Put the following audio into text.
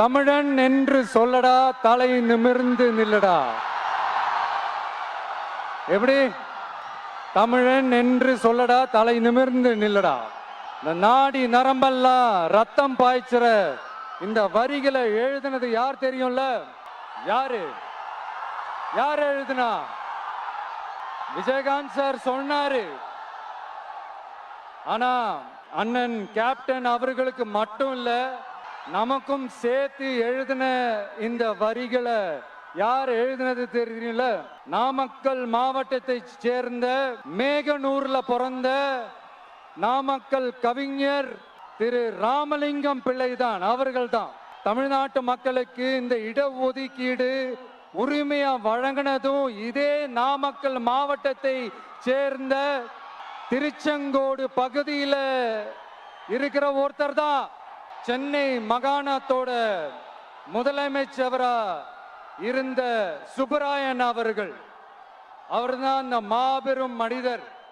தமிழன் என்று சொல்லடா தலை நிமிர்ந்து நில்லடா. எப்படி? தமிழன் என்று சொல்லடா தலை நிமிர்ந்து நில்லடா. இந்த நாடி நரம்பெல்லாம் ரத்தம் பாய்ச்சிற இந்த வரிகளை எழுதினது யார் தெரியும்ல? யாரு? யார் எழுதுனா? விஜயகாந்த் சார் சொன்னாரு. ஆனா அண்ணன் கேப்டன் அவர்களுக்கு மட்டும் இல்லை நமக்கும் சேர்த்து எழுதின இந்த வரிகளை யார் எழுதினது தெரியல நாமக்கல் மாவட்டத்தை சேர்ந்த மேகனூர்ல பிறந்த நாமக்கல் கவிஞர் திரு ராமலிங்கம் பிள்ளைதான் அவர்கள்தான். தமிழ்நாட்டு மக்களுக்கு இந்த இடஒதுக்கீடு உரிமையா வழங்கினதும் இதே நாமக்கல் மாவட்டத்தை சேர்ந்த திருச்செங்கோடு பகுதியில இருக்கிற ஒருத்தர் தான் சென்னை மகாணத்தோட முதலமைச்சவரா இருந்த சுப்பராயன் அவர்கள் அவர்தான் அந்த மாபெரும் மனிதர்.